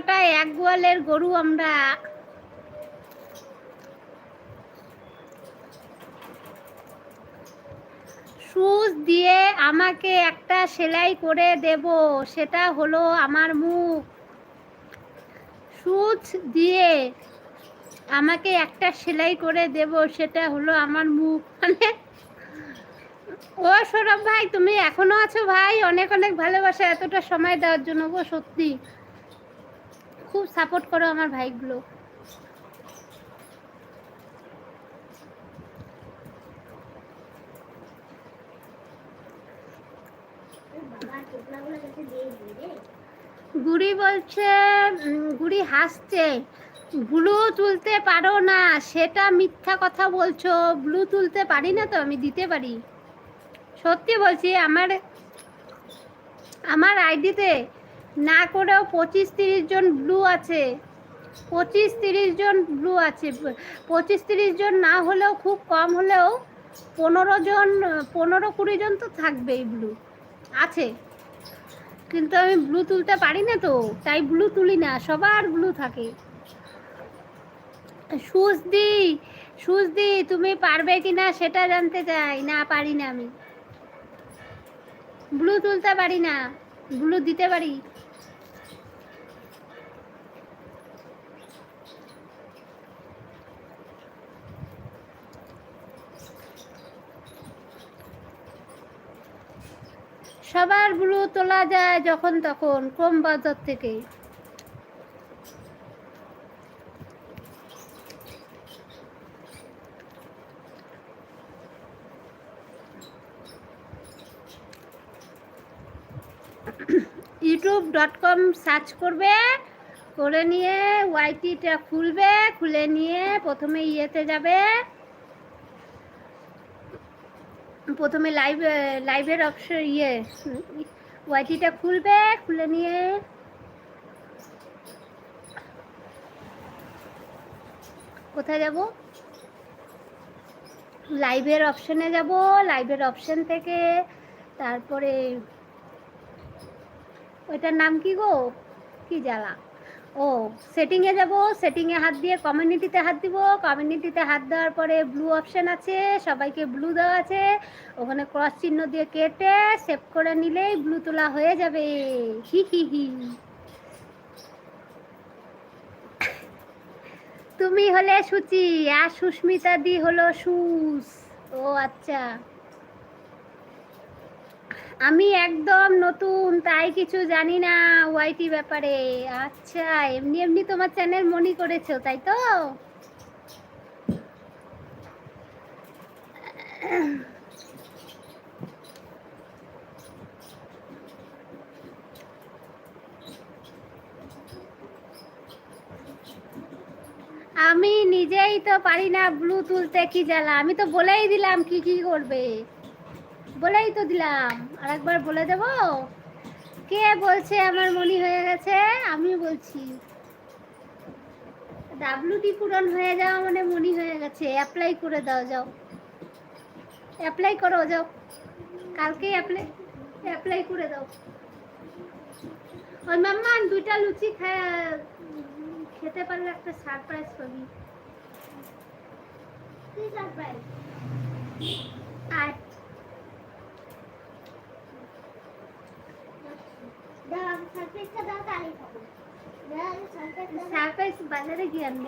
কটা এক গোয়ালের গরু আমরা সুচ দিয়ে আমাকে একটা সেলাই করে দেব, সেটা হলো আমার মুখ। সুচ দিয়ে আমাকে একটা সেলাই করে দেব, সেটা হলো আমার মুখ। মানে ও সৌরভ ভাই, তুমি এখনও আছো ভাই? অনেক অনেক ভালোবাসা, এতটা সময় দেওয়ার জন্য গো, সত্যি। খুব সাপোর্ট করো আমার ভাইগুলো। গুড়ি বলছে গুড়ি হাসছে। ব্লু তুলতে পারো না, সেটা মিথ্যা কথা বলছো। ব্লু তুলতে পারি না তো, আমি দিতে পারি। সত্যি বলছি, আমার আমার আইডিতে না করেও পঁচিশ তিরিশ জন ব্লু আছে। পঁচিশ তিরিশ জন ব্লু আছে। পঁচিশ তিরিশ জন না হলেও, খুব কম হলেও পনেরো জন, পনেরো কুড়ি জন তো থাকবেই ব্লু আছে। কিন্তু আমি ব্লু তুলতে পারি না তো, তাই ব্লু তুলি না, সবার ব্লু থাকে। সুজ দি সুজ দি তুমি পারবে কি না সেটা জানতে চাই, না পারি না আমি। ব্লু তুলতে পারি না ব্লু দিতে পারি। সবার ব্লু তোলা যায় যখন তখন কম বাজার থেকে। ইউটিউব ডট কম সার্চ করবে, করে নিয়ে ওয়াইটিটা খুলবে, খুলে নিয়ে প্রথমে ইয়েতে যাবে। প্রথমে লাইভ লাইভের অপশন ইয়ে ওয়াইটিটা খুলবে, খুলে নিয়ে। কোথায় যাব? লাইভের অপশনে যাব লাইভের অপশন থেকে। তারপরে, ওইটার নাম কি গো? কি জ্বালা? ও সেটিংয়ে যাব সেটিংয়ে হাত দিয়ে কমিউনিটিতে হাত দিব কমিউনিটিতে হাত দেওয়ার পরে ব্লু অপশন আছে, সবাইকে ব্লু দেওয়া আছে, ওখানে ক্রস চিহ্ন দিয়ে কেটে সেভ করে নিলেই ব্লু তোলা হয়ে যাবে। হি হি হি। তুমি হলে সুচি, আর সুস্মিতা দি হলো সুস। ও আচ্ছা। আমি একদম নতুন, তাই কিছু জানি না ওয়াইটি ব্যাপারে। আচ্ছা এমনি এমনি তোমার চ্যানেল মনি করেছ, তাই তো? আমি নিজেই তো পারি না ব্লু তুলতে কি জ্বালা। আমি তো বলেই দিলাম কি কি করবে। বলেই তো দিলাম। আর একবার বলে দেব? কে বলছে আমার মনি হয়ে গেছে? আমি বলছি। ডাব্লুটি পূরণ হয়ে যাওয়া মানে মনি হয়ে গেছে। অ্যাপ্লাই করে দাও যাও। অ্যাপ্লাই করো যাও। কালকেই অ্যাপ্লাই অ্যাপ্লাই করে দাও। ওই মাম্মা দুইটা লুচি খেতে পারলে একটা সারপ্রাইজ পাবি। কি সারপ্রাইজ আর বাজারে গিয়ে আনব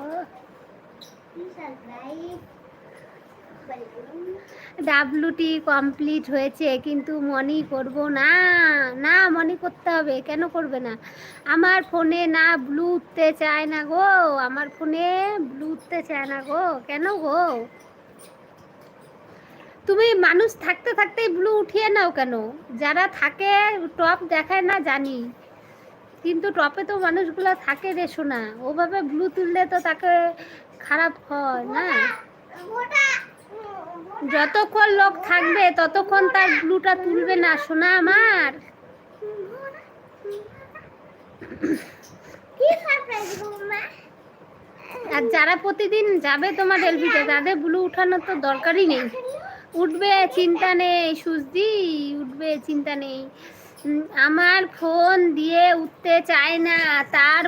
ডাব্লুটি কমপ্লিট হয়েছে কিন্তু মনি করব না। না মনি করতে হবে কেন করবে না? আমার ফোনে না ব্লু উঠতে চায় না গো আমার ফোনে ব্লু উঠতে চায় না গো কেন গো? তুমি মানুষ থাকতে থাকতেই ব্লু উঠিয়ে নাও কেন? যারা থাকে টপ দেখায় না জানি। কিন্তু টপে তো মানুষগুলো থাকে রে শোনা ওভাবে ব্লু তুললে তো তাকে খারাপ হয় না। যতক্ষণ লোক থাকবে ততক্ষণ তার ব্লুটা তুলবে না শোনা আমার। আর যারা প্রতিদিন যাবে তোমার এলবিতে তাদের ব্লু উঠানোর তো দরকারই নেই। উঠবে চিন্তা নেই সুজি উঠবে চিন্তা নেই। আমার ফোন দিয়ে উঠতে চায় না তার